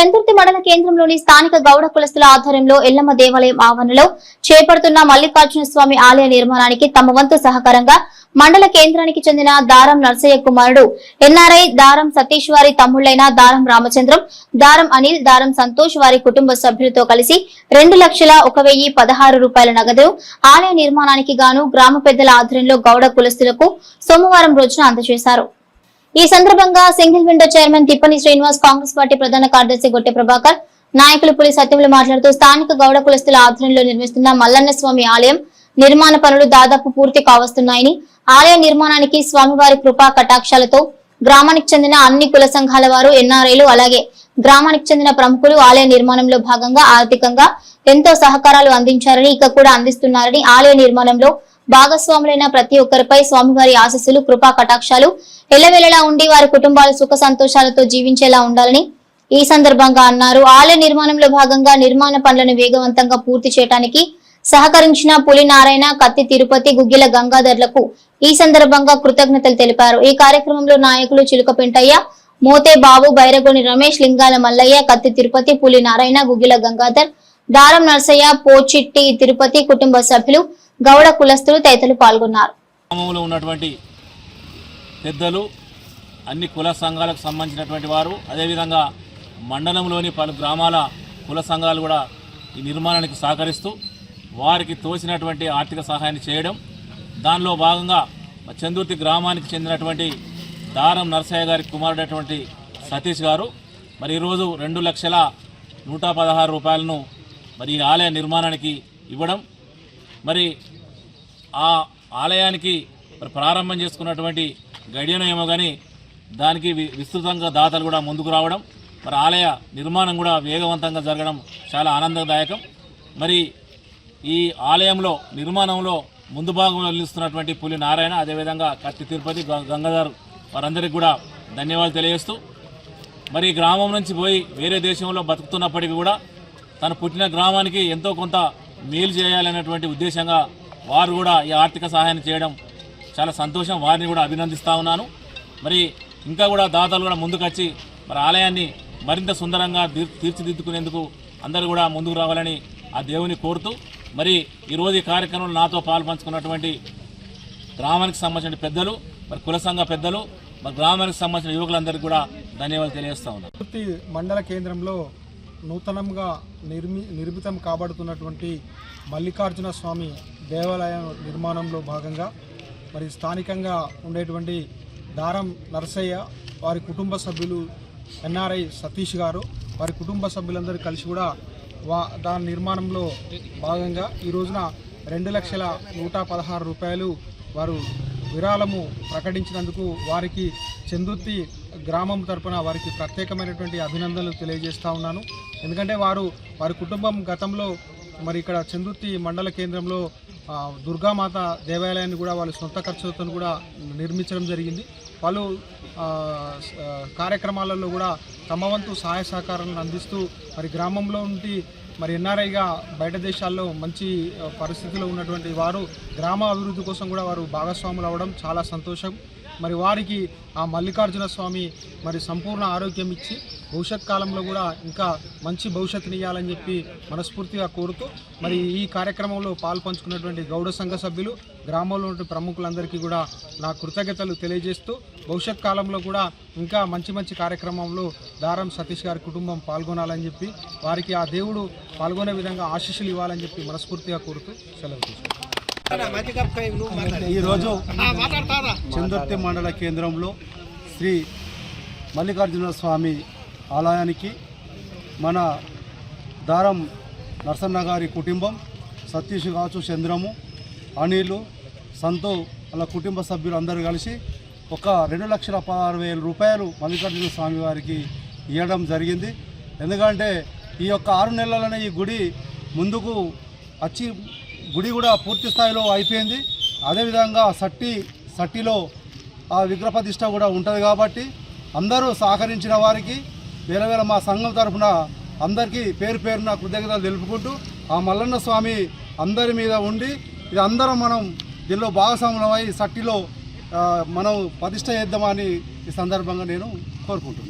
చందుర్తి మండల కేంద్రంలోని స్థానిక గౌడ కులస్తుల ఆధ్వర్యంలో ఎల్లమ్మ దేవాలయం ఆవరణలో చేపడుతున్న మల్లికార్జున స్వామి ఆలయ నిర్మాణానికి తమ వంతు సహకారంగా మండల కేంద్రానికి చెందిన దారం నర్సయ్య కుమారుడు ఎన్ఆర్ఐ దారం సతీష్ వారి తమ్ముళ్ళైన దారం రామచంద్రం దారం అనిల్ దారం సంతోష్ వారి కుటుంబ సభ్యులతో కలిసి రెండు లక్షల ఒక వెయ్యి పదహారు రూపాయల నగదు ఆలయ నిర్మాణానికి గాను గ్రామ పెద్దల ఆధ్వర్యంలో గౌడ కులస్తులకు సోమవారం రోజున అందజేశారు. ఈ సందర్భంగా single window chairman Tippani Srinivas Congress party ప్రధాన కార్యదర్శి గొట్టె ప్రభాకర్ నాయకులు పులి సత్యములు మాట్లాడుతూ స్థానిక గౌడ కులస్తుల ఆధ్వర్యంలో నిర్మిస్తున్న మల్లన్న స్వామి ఆలయం నిర్మాణ పనులు దాదాపు పూర్తి కావస్తున్నాయని ఆలయ నిర్మాణానికి స్వామివారి కృపా కటాక్షాలతో గ్రామానికి చెందిన అన్ని కుల సంఘాల వారు ఎన్ఆర్ఐలు అలాగే గ్రామానికి చెందిన ప్రముఖులు ఆలయ నిర్మాణంలో భాగంగా ఆర్థికంగా ఎంతో సహకారాలు అందించారని ఇక కూడా అందిస్తున్నారని ఆలయ నిర్మాణంలో భాగస్వాములైన ప్రతి ఒక్కరిపై స్వామివారి ఆశస్సులు కృపా కటాక్షాలు ఎల్లవెల్లలా ఉండి వారి కుటుంబాలు సుఖ సంతోషాలతో జీవించేలా ఉండాలని ఈ సందర్భంగా అన్నారు. ఆలయ నిర్మాణంలో భాగంగా నిర్మాణ పనులను వేగవంతంగా పూర్తి చేయడానికి సహకరించిన పులి నారాయణ కత్తి తిరుపతి గుగ్గిల గంగాధర్లకు ఈ సందర్భంగా కృతజ్ఞతలు తెలిపారు. ఈ కార్యక్రమంలో నాయకులు చిలుక పెంటయ్య మోతే బాబు బైరగోని రమేష్ లింగాల మల్లయ్య కత్తి తిరుపతి పులి నారాయణ గుగ్గిల గంగాధర్ దారం నర్సయ్య పోచిట్టి తిరుపతి కుటుంబ సభ్యులు గౌడ కులస్తులు తదితరులు పాల్గొన్నారు. గ్రామంలో ఉన్నటువంటి పెద్దలు అన్ని కుల సంఘాలకు సంబంధించినటువంటి వారు అదేవిధంగా మండలంలోని పలు గ్రామాల కుల సంఘాలు కూడా ఈ నిర్మాణానికి సహకరిస్తూ వారికి తోచినటువంటి ఆర్థిక సహాయాన్ని చేయడం దానిలో భాగంగా చందుర్తి గ్రామానికి చెందినటువంటి దారం నరసయ్య గారి కుమారుడైనటువంటి సతీష్ గారు మరి ఈరోజు రెండు లక్షల నూట పదహారు రూపాయలను మరి ఈ ఆలయ నిర్మాణానికి ఇవ్వడం మరి ఆ ఆలయానికి ప్రారంభం చేసుకున్నటువంటి గడియను ఏమో కానీ దానికి వి- విస్తృతంగా దాతలు కూడా ముందుకు రావడం మరి ఆలయ నిర్మాణం కూడా వేగవంతంగా జరగడం చాలా ఆనందదాయకం. మరి ఈ ఆలయంలో నిర్మాణంలో ముందు భాగంలో నిలుస్తున్నటువంటి పులి నారాయణ అదేవిధంగా కత్తి తిరుపతి గ- గంగాధర్ వారందరికీ కూడా ధన్యవాదాలు తెలియజేస్తూ మరి ఈ గ్రామం నుంచి పోయి వేరే దేశంలో బతుకుతున్నప్పటికీ కూడా తను పుట్టిన గ్రామానికి ఎంతో కొంత మేలు చేయాలనేటువంటి ఉద్దేశంగా వారు కూడా ఈ ఆర్థిక సహాయాన్ని చేయడం చాలా సంతోషం. వారిని కూడా అభినందిస్తూ ఉన్నాను. మరి ఇంకా కూడా దాతలు కూడా ముందుకొచ్చి మరి ఆలయాన్ని మరింత సుందరంగా తీర్చిదిద్దుకునేందుకు అందరూ కూడా ముందుకు రావాలని ఆ దేవుని కోరుతూ మరి ఈరోజు ఈ కార్యక్రమంలో నాతో పాలు పంచుకున్నటువంటి గ్రామానికి సంబంధించిన పెద్దలు మరి కుల సంఘ పెద్దలు మరి గ్రామానికి సంబంధించిన యువకులందరికీ కూడా ధన్యవాదాలు తెలియజేస్తా ఉన్నాను. మండల కేంద్రంలో నూతనంగా నిర్మి నిర్మితం కాబడుతున్నటువంటి మల్లికార్జున స్వామి దేవాలయం నిర్మాణంలో భాగంగా మరి స్థానికంగా ఉండేటువంటి దారం నరసయ్య వారి కుటుంబ సభ్యులు ఎన్ఆర్ఐ సతీష్ గారు వారి కుటుంబ సభ్యులందరూ కలిసి కూడా వా దాని నిర్మాణంలో భాగంగా ఈ రోజున రెండు లక్షల నూట పదహారు రూపాయలు వారు విరాళము ప్రకటించినందుకు వారికి చందుర్తి గ్రామం తరపున వారికి ప్రత్యేకమైనటువంటి అభినందనలు తెలియజేస్తూ ఉన్నాను. ఎందుకంటే వారు వారి కుటుంబం గతంలో మరి ఇక్కడ చందుర్తి మండల కేంద్రంలో దుర్గామాత దేవాలయాన్ని కూడా వాళ్ళు సొంత ఖర్చులతో కూడా నిర్మించడం జరిగింది. వాళ్ళు కార్యక్రమాలలో కూడా తమ వంతు సహాయ సహకారాలను అందిస్తూ మరి గ్రామంలో ఉండి మరి ఎన్ఆర్ఐగా బయట దేశాల్లో మంచి పరిస్థితిలో ఉన్నటువంటి వారు గ్రామ అభివృద్ధి కోసం కూడా వారు భాగస్వాములు అవ్వడం చాలా సంతోషం. మరి వారికి ఆ మల్లికార్జున స్వామి మరి సంపూర్ణ ఆరోగ్యం ఇచ్చి భవిష్యత్ కాలంలో కూడా ఇంకా మంచి భవిష్యత్తుని ఇవ్వాలని చెప్పి మనస్ఫూర్తిగా కోరుతూ మరి ఈ కార్యక్రమంలో పాల్పంచుకున్నటువంటి గౌడ సంఘ సభ్యులు గ్రామంలో ఉన్న ప్రముఖులందరికీ కూడా నా కృతజ్ఞతలు తెలియజేస్తూ భవిష్యత్ కాలంలో కూడా ఇంకా మంచి మంచి కార్యక్రమంలో దారం సతీష్ గారి కుటుంబం పాల్గొనాలని చెప్పి వారికి ఆ దేవుడు పాల్గొనే విధంగా ఆశీస్సులు ఇవ్వాలని చెప్పి మనస్ఫూర్తిగా కోరుతూ సెలవు తీసుకుంటాను ఈరోజు చందుర్తి మండల కేంద్రంలో శ్రీ మల్లికార్జున స్వామి ఆలయానికి మన దారం నరసన్న గారి కుటుంబం సతీష్ కావచ్చు చంద్రము అనిలు సంతో వాళ్ళ కుటుంబ సభ్యులు అందరూ కలిసి ఒక రెండు లక్షల పదహారు వేల రూపాయలు మల్లికార్జున స్వామి వారికి ఇవ్వడం జరిగింది. ఎందుకంటే ఈ యొక్క ఆరు నెలలనే ఈ గుడి ముందుకు వచ్చి గుడి కూడా పూర్తి స్థాయిలో అయిపోయింది. అదేవిధంగా సట్టి సట్టిలో ఆ విగ్రహప్రతిష్ట కూడా ఉంటుంది కాబట్టి అందరూ సహకరించిన వారికి వేల వేల మా సంఘం తరఫున అందరికీ పేరు పేరున కృతజ్ఞతలు తెలుపుకుంటూ ఆ మల్లన్న స్వామి అందరి మీద ఉండి ఇది అందరం మనం దీనిలో భాగస్వాములమై సట్టిలో మనం ప్రతిష్ట చేద్దామని ఈ సందర్భంగా నేను కోరుకుంటున్నాను